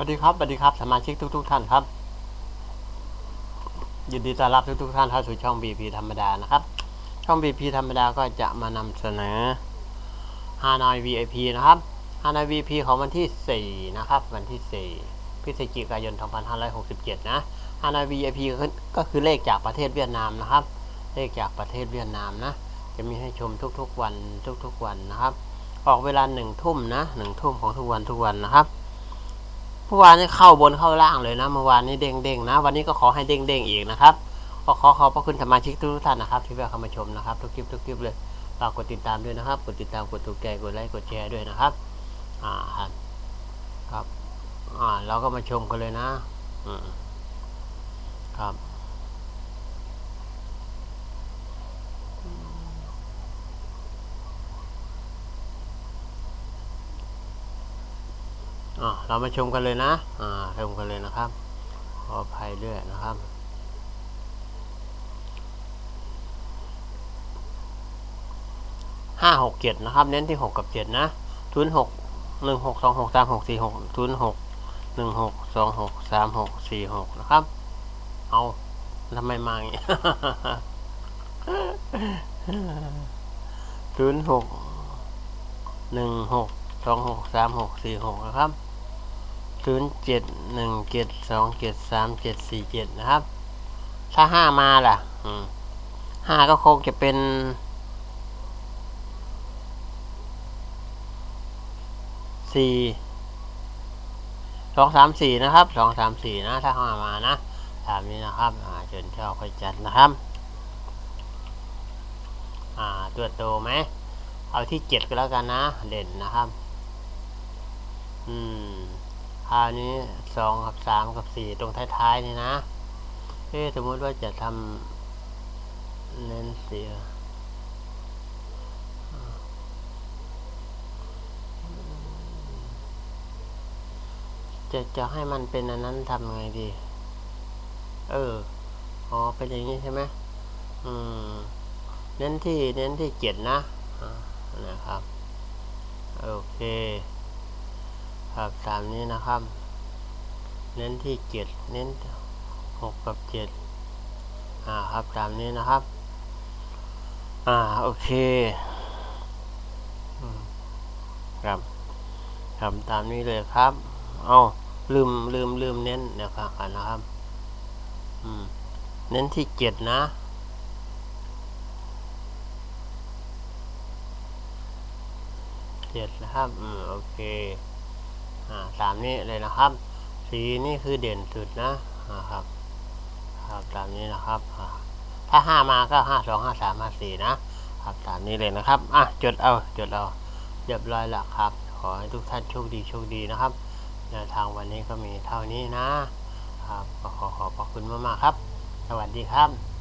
วัสดีครับสวัสดีครับ สมาชิกทุก ๆ ท่านครับ ยินดีต้อนรับทุก ๆ ท่านเข้าสู่ช่อง BP ธรรมดานะครับ ช่อง BP ธรรมดาก็จะมานำเสนอฮานอย VIP นะครับฮานอย VIP ของวันที่ 4 นะครับ วันที่ 4 พฤศจิกายน 2567 นะฮานอย VIP ก็คือเลขจากประเทศเวียดนามนะครับ เลขจากประเทศเวียดนามนะ จะมีให้ชมทุกๆวันทุกๆวันนะครับ ออกเวลาหนึ่งทุ่มนะหนึ่งทุ่มของทุกวันทุกวันนะครับ เมื่อวานนี้เข้าบนเข้าล่างเลยนะ เมื่อวานนี้เด้งๆนะ วันนี้ก็ขอให้เด้งเด้งๆอีกนะครับก็ขอขอบพระคุณสมาชิกทุกท่านนะครับ ที่แวะเข้ามาชมนะครับ ทุกคลิปทุกคลิปเลยฝากกดติดตามด้วยนะครับ กดติดตามกดถูกใจกดไลค์กดแชร์ด้วยนะครับ อ่าครับครับอ่าเราก็มาชมกันเลยนะ อืมครับ เรามาชมกันเลยนะอ่าชมกันเลยนะครับ ขออภัยด้วยนะครับห้าหกเจ็ดนะครับ เน้นที่หกกับเจ็ดนะศูนหกหนึ่งหกสองหกสามหกสี่หกศูนหกหนึ่งหกสองหกสามหกสี่หกนะครับ เอาทำไมมาอย่างนี้ศูนหกหนึ่งหกสองหกสามหกสี่หกนะครับ ศูนย์เจ็ดหนึ่งเจ็ดสองเจ็ดสามเจ็ดสี่เจ็ดนะครับ ถ้าห้ามาล่ะห้าก็คงจะเป็นสี่สองสามสี่นะครับสองสามสี่นะ ถ้าเข้ามานะตามนี้นะครับอ่าเชิญชอบค่อยจัดนะครับอ่าตัวโตไหมเอาที่เจ็ดก็แล้วกันนะ เด่นนะครับ อืม คราวนี้สองกับสามกับสี่ตรงท้ายๆนี่นะเอ๊สมมติว่าจะทำเน้นเสียจะจะให้มันเป็นอันนั้นทำไงดี เออ อ๋อ เป็นอย่างนี้ใช่ไหมอืม เน้นที่ เน้นที่เจ็ดนะ นะครับ โอเค ครับตามนี้นะครับ เน้นที่เจ็ดเน้นหกกับเจ็ดอ่าครับตามนี้นะครับ อ่าโอเคอืมครับทำตามนี้เลยครับ เอาลืมลืมลืมเน้นเดี๋ยวครับกันนะครับ อืม เน้นที่เจ็ดนะ เจ็ดนะครับ อืม โอเค ตามนี้เลยนะครับ สีนี่คือเด่นสุดนะครับ ครับตามนี้นะครับถ้าห้ามาก็ห้าสองห้าสามห้าสี่นะครับตามนี้เลยนะครับอะจดเอาจดเอาเรียบร้อยล้วครับ ขอให้ทุกท่านโชคดีโชคดีนะครับแนวทางวันนี้ก็มีเท่านี้นะครับขอขอบพระคุณมากๆครับ สวัสดีครับ